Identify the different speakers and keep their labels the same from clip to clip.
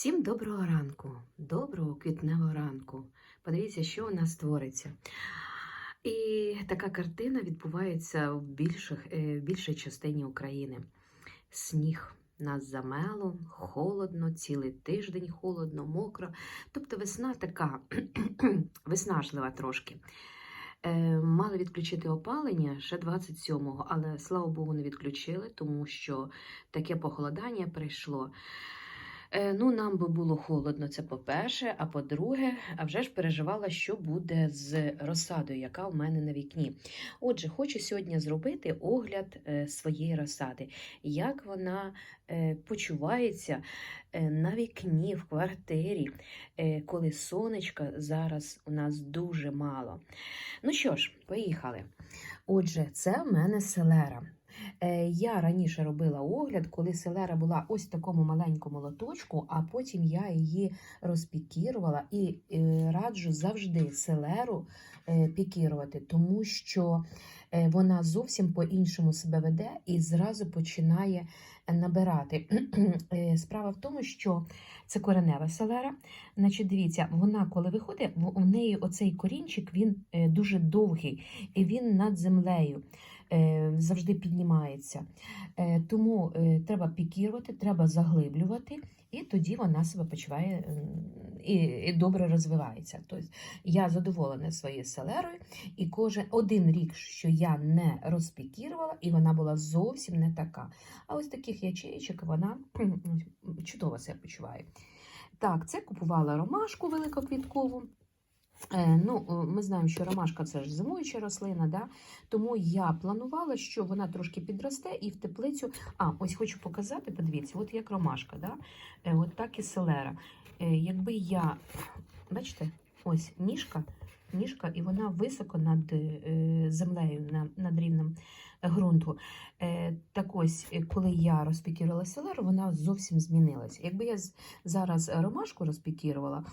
Speaker 1: Всім доброго ранку, доброго квітневого ранку. Подивіться, що у нас твориться. І така картина відбувається в, більших, е, в більшій частині України. Сніг нас замело, холодно, цілий тиждень холодно, мокро. Тобто весна така виснажлива трошки. Е, Мали відключити опалення ще 27-го, але слава Богу, не відключили, тому що таке похолодання прийшло. Е, Ну, нам би було холодно, це по-перше. А по-друге, а вже ж переживала, що буде з розсадою, яка в мене на вікні. Отже, хочу сьогодні зробити огляд е, своєї розсади, як вона е, почувається на вікні, в квартирі, коли сонечка зараз у нас дуже мало. Ну що ж, поїхали. Отже, це в мене селера. Е, Я раніше робила огляд, коли селера була ось в такому маленькому лоточку, а потім я її розпікірувала і е, раджу завжди селеру е, пікірувати, тому що вона зовсім по-іншому себе веде і зразу починає набирати. Справа в тому, що це коренева селера. Значить, дивіться, вона коли виходить, у неї оцей корінчик він дуже довгий і він над землею завжди піднімається. Е, Тому е, треба пікірувати, треба заглиблювати, і тоді вона себе почуває і, добре розвивається. Тобто я задоволена своєю селерою, і кожен один рік, що я не розпікірувала, і вона була зовсім не така. А ось таких ячеїчок вона чудово себе почуває. Так, це купувала ромашку великоквіткову. Е, Ну, е, ми знаємо, що ромашка це ж зимуюча рослина, да? тому я планувала, що вона трошки підросте і в теплицю. А, ось хочу показати, подивіться, от як ромашка, да? Е, от так і селера. Якби я, бачите, ось ніжка, ніжка, і вона високо над землею, над рівнем ґрунту. Так ось, коли я розпікірувала селеру, вона зовсім змінилася. Якби я зараз ромашку розпікірувала,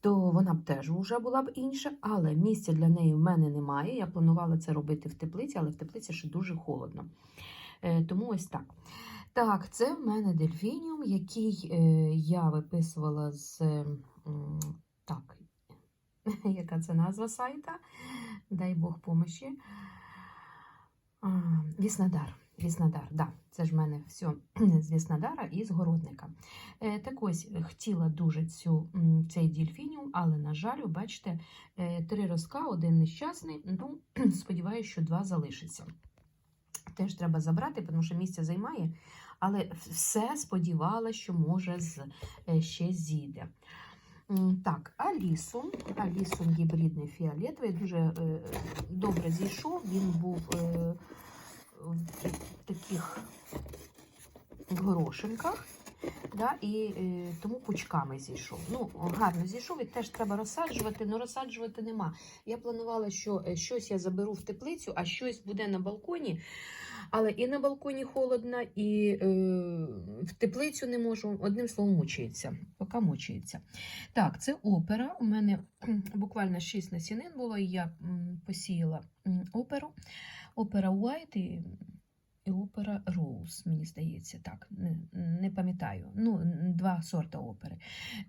Speaker 1: то вона б теж вже була б інша, але місця для неї в мене немає. Я планувала це робити в теплиці, але в теплиці ще дуже холодно. Е, Тому ось так. Так, це в мене дельфініум, який е, я виписувала з. Так, яка це назва сайта? Дай Бог помощі. Віснадар. Віснадар, да, це ж в мене все з Віснадара і з городника. Е, так ось хотіла дуже цю, цей дільфініум, але, на жаль, бачите, е, три ростка, один нещасний. Ну, сподіваюся, що два залишиться. Теж треба забрати, тому що місце займає, але все сподівалася, що може з, е, ще зійде. Так, Алісу. Алісу гібридний фіолетовий, дуже добре зійшов. Він був в таких горошинках. Да, і е, тому пучками зійшов. Ну, гарно зійшов і теж треба розсаджувати, але розсаджувати нема. Я планувала, що е, щось я заберу в теплицю, а щось буде на балконі. Але і на балконі холодно, і е, в теплицю не можу. Одним словом, мучається. Поки мучається. Так, це опера. У мене буквально 6 насінин було, і я посіяла оперу. Опера White і, і опера Rose, мені здається, так, не, не пам'ятаю. Ну, два сорта опери.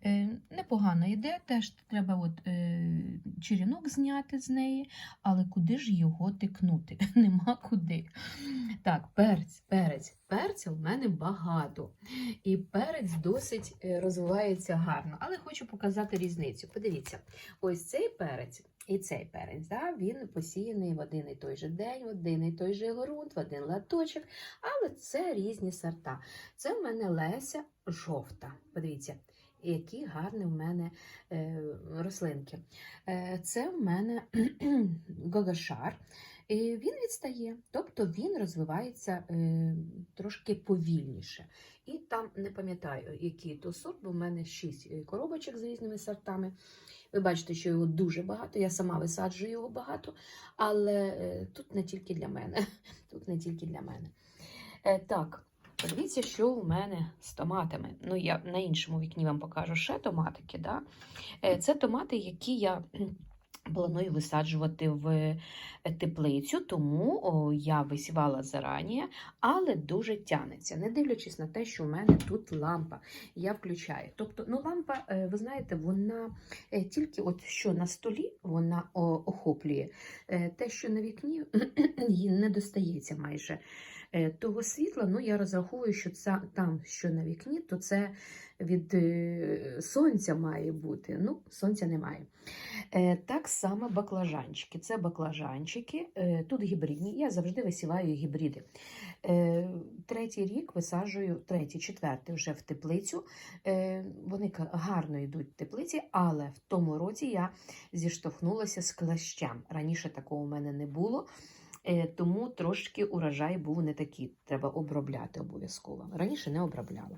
Speaker 1: Е, непогано йде, теж треба от, е, черенок зняти з неї, але куди ж його тикнути? Нема куди. Так, перець, перець. Перця в мене багато. І перець досить е, розвивається гарно. Але хочу показати різницю. Подивіться, ось цей перець і цей перець, да, він посіяний в один і той же день, в один і той же ґрунт, в один латочок, але це різні сорта. Це в мене Леся жовта. Подивіться, які гарні в мене е, рослинки. Е, це в мене Гогашар. І він відстає, тобто він розвивається е, трошки повільніше. І там не пам'ятаю, який то сорт, бо в мене шість е, коробочок з різними сортами. Ви бачите, що його дуже багато. Я сама висаджую його багато, але е, тут не тільки для мене. Тут не тільки для мене. Е, так, подивіться, що у мене з томатами. Ну, я на іншому вікні вам покажу ще томатики. Да? Е, це томати, які я. Планую висаджувати в е, теплицю, тому я висівала зарані, але дуже тянеться, не дивлячись на те, що у мене тут лампа. Я включаю. Тобто, ну лампа, е, ви знаєте, вона е, тільки от що на столі вона охоплює. Те, що на вікні, їй не достається майже того світла. Ну, я розраховую, що це там, що на вікні, то це від е, сонця має бути. Ну, сонця немає. Е, Так само баклажанчики. Це баклажанчики, е, тут гібридні. Я завжди висіваю гібриди. Третій рік висаджую, третій, четвертий вже в теплицю. Вони гарно йдуть в теплиці, але в тому році я зіштовхнулася з клещем. Раніше такого у мене не було. Е, Тому трошки урожай був не такий. Треба обробляти обов'язково. Раніше не обробляла.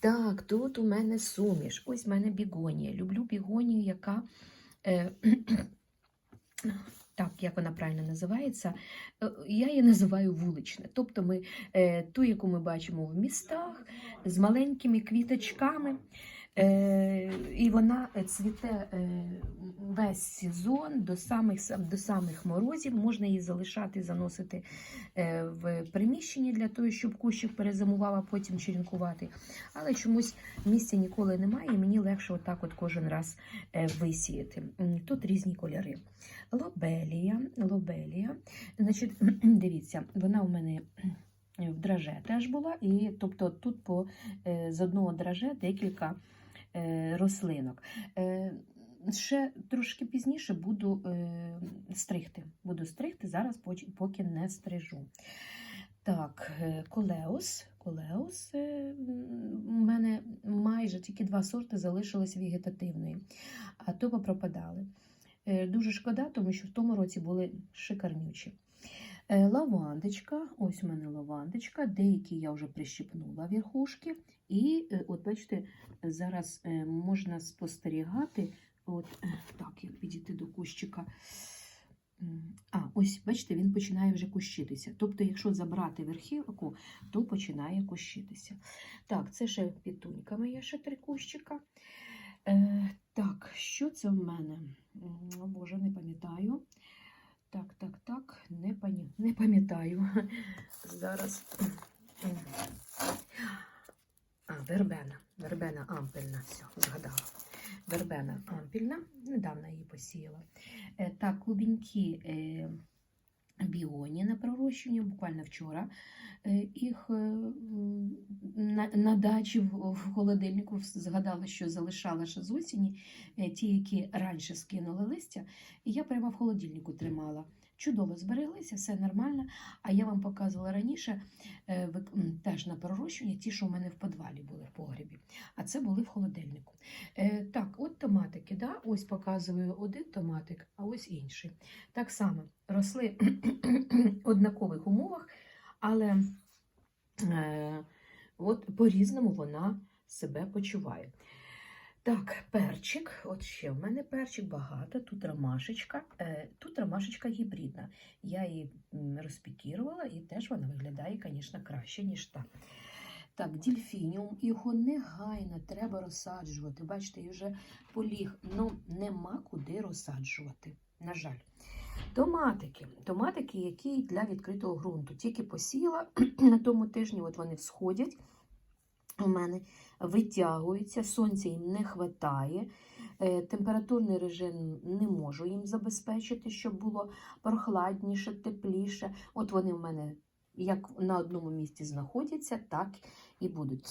Speaker 1: Так, тут у мене суміш. Ось в мене бігонія. Люблю бігонію, яка. Е, так, як вона правильно називається, Е, я її називаю вуличне. Тобто ми ту, яку ми бачимо в містах, з маленькими квіточками. Е, і вона цвіте е, весь сезон до самих, до самих морозів. Можна її залишати, заносити е, в приміщенні для того, щоб кущик перезимував, а потім черенкувати. Але чомусь місця ніколи немає, і мені легше отак от кожен раз е, висіяти. Тут різні кольори. Лобелія, лобелія. Значить, дивіться, вона у мене в драже теж була, і тобто тут по, е, з одного драже декілька е, рослинок. Е, Ще трошки пізніше буду е, стригти. Буду стригти, зараз поки не стрижу. Так, е, колеус. Колеус. е, У мене майже тільки два сорти залишились вегетативної, а то попропадали. Е, Дуже шкода, тому що в тому році були шикарнючі. Е, Лавандочка, ось у мене лавандочка, деякі я вже прищипнула верхушки. І е, от бачите, зараз е, можна спостерігати, от е, так, як підійти до кущика. А, ось, бачите, він починає вже кущитися. Тобто, якщо забрати верхівку, то починає кущитися. Так, це ще пітунька моя, ще три кущика. Е, так, що це в мене? О, Боже, не пам'ятаю. Так, так, так, не, пані... не пам'ятаю. Зараз. А, вербена. Вербена ампельна. Все, згадала. Вербена ампільна. Недавно її посіяла. Е, так, клубіньки е, біоні на пророщення, буквально вчора. Е, їх на, на дачі в, холодильнику згадала, що залишала ще з осені, ті, які раніше скинули листя, і я прямо в холодильнику тримала. Чудово збереглися, все нормально. А я вам показувала раніше е, теж на пророщення, ті, що у мене в підвалі були в погребі. А це були в холодильнику. Е, так, от томатики. Да? Ось показую один томатик, а ось інший. Так само росли в однакових умовах, але е, от по-різному вона себе почуває. Так, перчик. От ще в мене перчик багато. Тут ромашечка. Е, Тут ромашечка гібридна. Я її розпікірувала і теж вона виглядає, звісно, краще, ніж та. Так, дільфініум, його негайно треба розсаджувати. Бачите, і вже поліг. Ну, нема куди розсаджувати. На жаль. Томатики. Томатики, які для відкритого ґрунту. Тільки посіяла на тому тижні, от вони всходять у мене, витягуються, сонця їм не вистачає. Температурний режим не можу їм забезпечити, щоб було прохладніше, тепліше. От вони в мене як на одному місці знаходяться, так і будуть.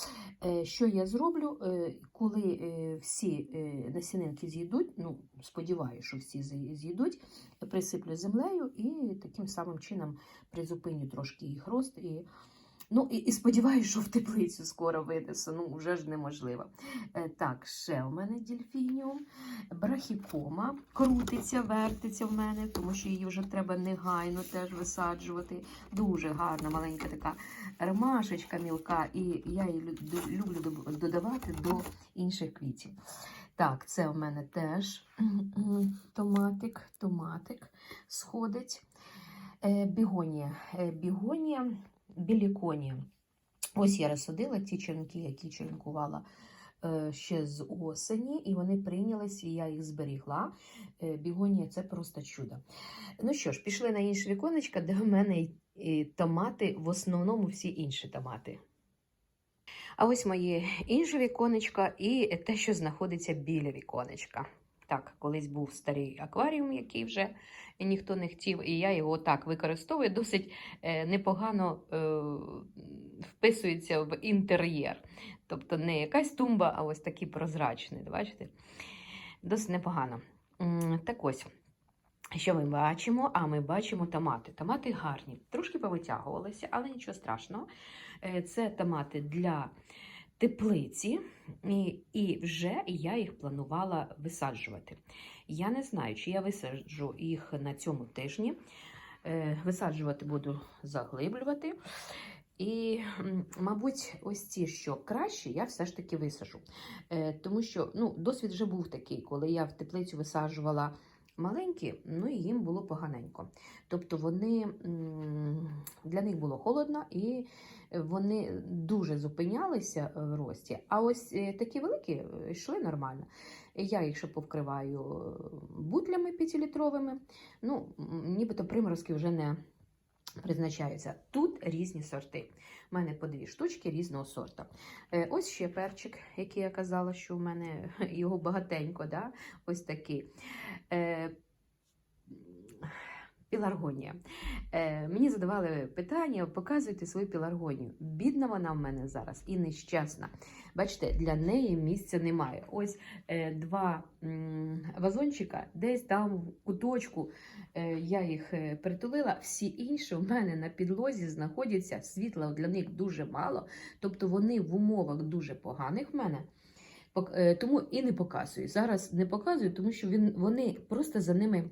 Speaker 1: Е, Що я зроблю, Е, коли е, всі е, насінинки з'їдуть, ну, сподіваюся, що всі з'їдуть, присиплю землею і таким самим чином призупиню трошки їх рост. І, ну, і, і сподіваюся, що в теплицю скоро винесу, ну вже ж неможливо. Е, Так, ще у мене дельфініум, брахікома крутиться, вертиться в мене, тому що її вже треба негайно теж висаджувати. Дуже гарна, маленька така ромашечка мілка, і я її люблю додавати до інших квітів. Так, це в мене теж томатик, томатик сходить. Е, Бігонія. Бігонія, біліконія. Ось я розсадила ті черенки, які черенкувала е, ще з осені, і вони прийнялись, і я їх зберігла. Е, Бігонія це просто чудо. Ну що ж, пішли на інше віконечко, де в мене томати, в основному всі інші томати. А ось моє інше віконечко і те, що знаходиться біля віконечка. Так, колись був старий акваріум, який вже ніхто не хотів, і я його так використовую, досить е, непогано е, вписується в інтер'єр. Тобто не якась тумба, а ось такий прозрачний. Бачите? Досить непогано. Так ось. Що ми бачимо? А ми бачимо томати. Томати гарні, трошки повитягувалися, але нічого страшного. Е, Це томати для теплиці, і, і вже я їх планувала висаджувати. Я не знаю, чи я висаджу їх на цьому тижні. Е, Висаджувати буду заглиблювати. І, мабуть, ось ці, що краще, я все ж таки висажу. Е, Тому що ну, досвід вже був такий, коли я в теплицю висаджувала маленькі, ну і їм було поганенько. Тобто вони для них було холодно і вони дуже зупинялися в рості. А ось е, такі великі е, йшли нормально. Я їх ще повкриваю бутлями п'ятилітровими. Ну, нібито приморозки вже не призначаються. Тут різні сорти. У мене по дві штучки різного сорту. Е, Ось ще перчик, який я казала, що у мене його багатенько. Да? Ось такий. Піларгонія. Е, мені задавали питання, показуйте свою піларгонію. Бідна вона в мене зараз і нещасна. Бачите, для неї місця немає. Ось е, два м, вазончика, десь там в куточку е, я їх е, притулила. Всі інші в мене на підлозі знаходяться. Світла для них дуже мало, тобто вони в умовах дуже поганих в мене. Е, Тому і не показую. Зараз не показую, тому що він, вони просто за ними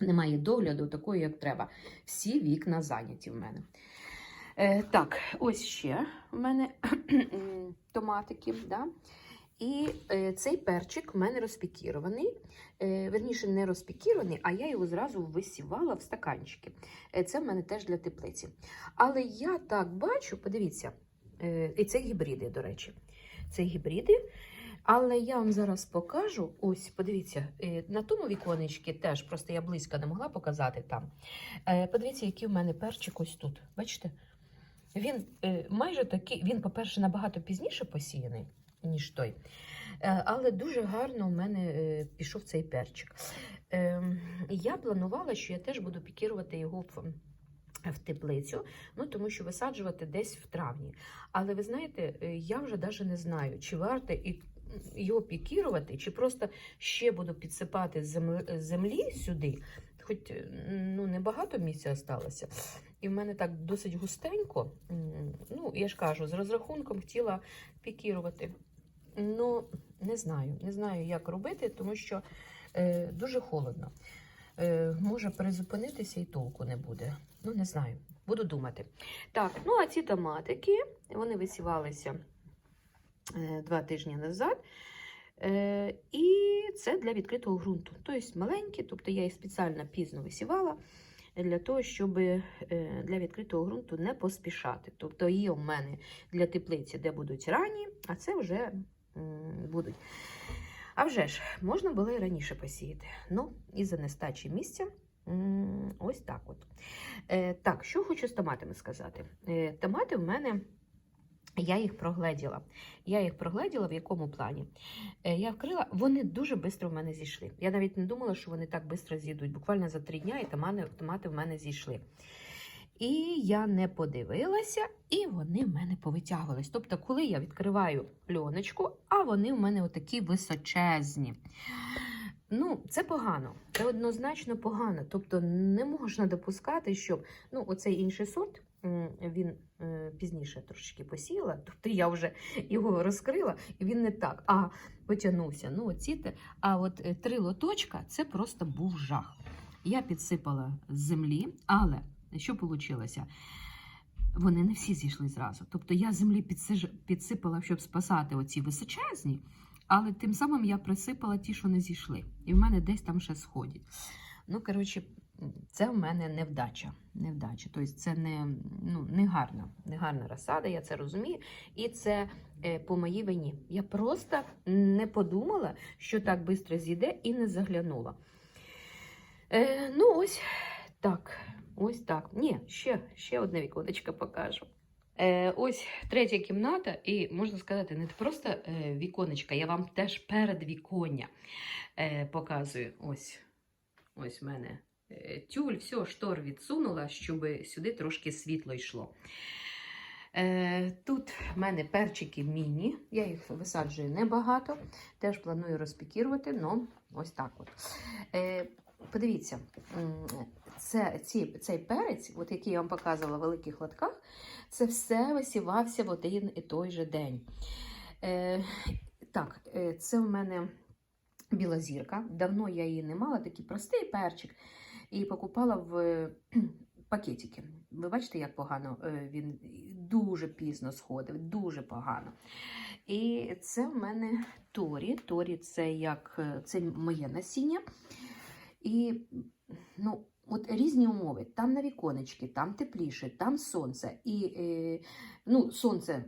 Speaker 1: немає догляду такої, як треба. Всі вікна зайняті в мене. Е, так, ось ще в мене томатики. Да? І е, цей перчик в мене розпікірований. Е, верніше, не розпікірований, а я його зразу висівала в стаканчики. Е, це в мене теж для теплиці. Але я так бачу, подивіться, е, і це гібриди, до речі. Це гібриди. Але я вам зараз покажу. Ось, подивіться, е, на тому віконечці теж, просто я близько не могла показати там. Е, Подивіться, який в мене перчик ось тут. Бачите? Він е, майже такий, він, по-перше, набагато пізніше посіяний, ніж той. Але дуже гарно у мене пішов цей перчик. Я планувала, що я теж буду пікірувати його в. В теплицю, ну тому що висаджувати десь в травні. Але ви знаєте, я вже навіть не знаю, чи варто і його пікірувати, чи просто ще буду підсипати землі, сюди, хоч е, ну, небагато місця залишилося. І в мене так досить густенько. Ну, я ж кажу, з розрахунком хотіла пікірувати. Ну, не знаю, не знаю, як робити, тому що е, дуже холодно. Е, може перезупинитися і толку не буде. Ну, не знаю, буду думати. Так, ну а ці томатики, вони висівалися два тижні назад. Е, і це для відкритого ґрунту. Тобто маленькі, тобто я їх спеціально пізно висівала для того, щоб е, для відкритого ґрунту не поспішати. Тобто є у мене для теплиці, де будуть ранні, а це вже будуть. А вже ж, можна було і раніше посіяти. Ну, із-за нестачі місця. Ось так от. Е, так, що хочу з томатами сказати. Е, томати в мене, я їх прогледіла. Я їх прогледіла в якому плані. Е, я вкрила, вони дуже швидко в мене зійшли. Я навіть не думала, що вони так швидко зійдуть. Буквально за три дні і томати, в мене зійшли. І я не подивилася, і вони в мене повитягувались. Тобто, коли я відкриваю пленочку, а вони в мене отакі височезні. Ну, це погано, це однозначно погано. Тобто не можна допускати, щоб ну, оцей інший сорт, він е, пізніше трошечки посіяла, тобто я вже його розкрила, і він не так, а потягнувся. Ну, оці те. А от е, три лоточка це просто був жах. Я підсипала з землі, але що вийшло? Вони не всі зійшли зразу. Тобто я землі підсипала, щоб спасати оці височезні, але тим самим я присипала ті, що не зійшли. І в мене десь там ще сходять. Ну, коротше, це в мене невдача. невдача. Тобто це не, ну, не гарна, не гарна розсада, я це розумію. І це е, по моїй вині. Я просто не подумала, що так швидко зійде, і не заглянула. Е, ну, ось так. Ось так. Ні, ще, ще одне віконечко покажу. Е, ось третя кімната, і можна сказати, не просто е, віконечка, я вам теж перед віконня е, показую. Ось ось в мене тюль, все, штор відсунула, щоб сюди трошки світло йшло. Е, тут в мене перчики міні, я їх висаджую небагато, теж планую розпікірувати, але ось так от. Е, подивіться, це, ці, цей перець, от який я вам показувала в великих лотках, це все висівався в один і той же день. Е, так, е, це в мене біла зірка. Давно я її не мала, такий простий перчик. І покупала в пакетики. Ви бачите, як погано е, він дуже пізно сходив, дуже погано. І це в мене Торі. Торі це як е, це моє насіння. І ну, от різні умови. Там на віконечки, там тепліше, там сонце. І е, ну, сонце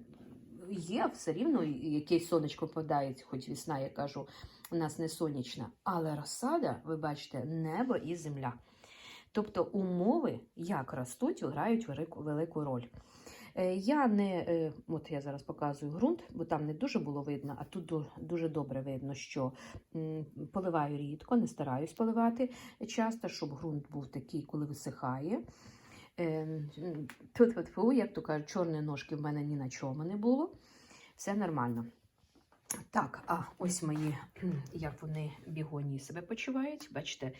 Speaker 1: є все рівно, якесь сонечко впадає, хоч весна, я кажу, у нас не сонячна. Але розсада, ви бачите, небо і земля. Тобто умови, як ростуть, грають велику, роль. Е, Я не, е, от я зараз показую ґрунт, бо там не дуже було видно, а тут дуже добре видно, що поливаю рідко, не стараюсь поливати часто, щоб ґрунт був такий, коли висихає. Е, Тут, як то кажуть, чорної ножки в мене ні на чому не було. Все нормально. Так, а ось мої, як вони бігонії себе почувають. Бачите,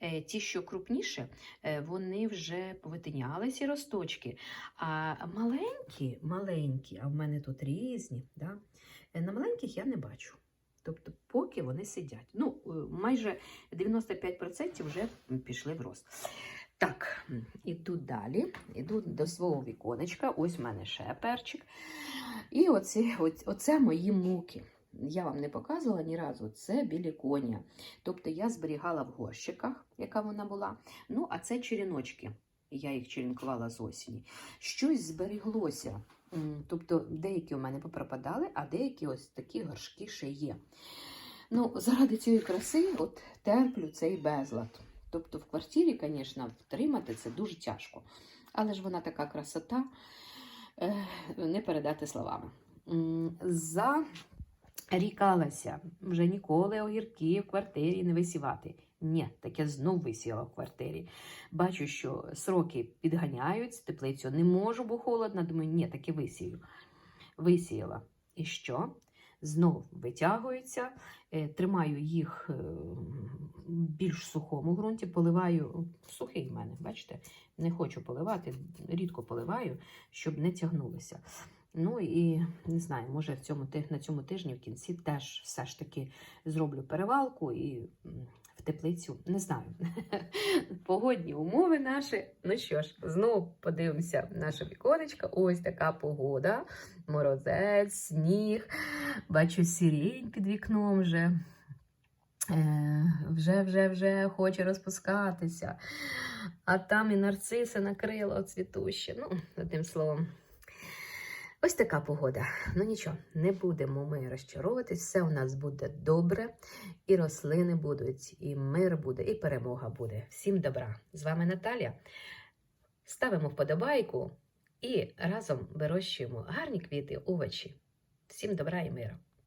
Speaker 1: е, ті, що крупніше, е, вони вже повитинялися росточки. А маленькі, маленькі, а в мене тут різні, да? е, на маленьких я не бачу. Тобто, поки вони сидять. Ну, майже 95% вже пішли в рост. Так, іду далі, іду до свого віконечка. Ось в мене ще перчик. І оці, оце мої муки. Я вам не показувала ні разу. Це білі коня. Тобто я зберігала в горщиках, яка вона була. Ну, а це черіночки. Я їх черенкувала з осені. Щось збереглося. Тобто деякі у мене попропадали, а деякі ось такі горшки ще є. Ну, заради цієї краси от терплю цей безлад. Тобто в квартирі, звісно, втримати це дуже тяжко. Але ж вона така красота, е, не передати словами. М, Зарікалася вже ніколи огірки в квартирі не висівати. Ні, таке знов висіла в квартирі. Бачу, що сроки підганяють, теплицю не можу, бо холодно. Думаю, ні, таки висію. Висіяла. І що? Знов витягуються, е, тримаю їх е, більш сухому ґрунті, поливаю сухий в мене, бачите, не хочу поливати, рідко поливаю, щоб не тягнулося. Ну і не знаю, може в цьому на цьому тижні в кінці теж все ж таки зроблю перевалку і в теплицю. Не знаю. Погодні умови наші. Ну що ж, знову подивимося наше віконечко. Ось така погода. Морозець, сніг. Бачу сірінь під вікном вже. Е, вже, вже, вже хоче розпускатися. А там і нарциси накрило цвітуще. Ну, одним словом. Ось така погода. Ну нічого, не будемо ми розчаровуватись, все у нас буде добре, і рослини будуть, і мир буде, і перемога буде. Всім добра! З вами Наталія. Ставимо вподобайку і разом вирощуємо гарні квіти, овочі. Всім добра і миру!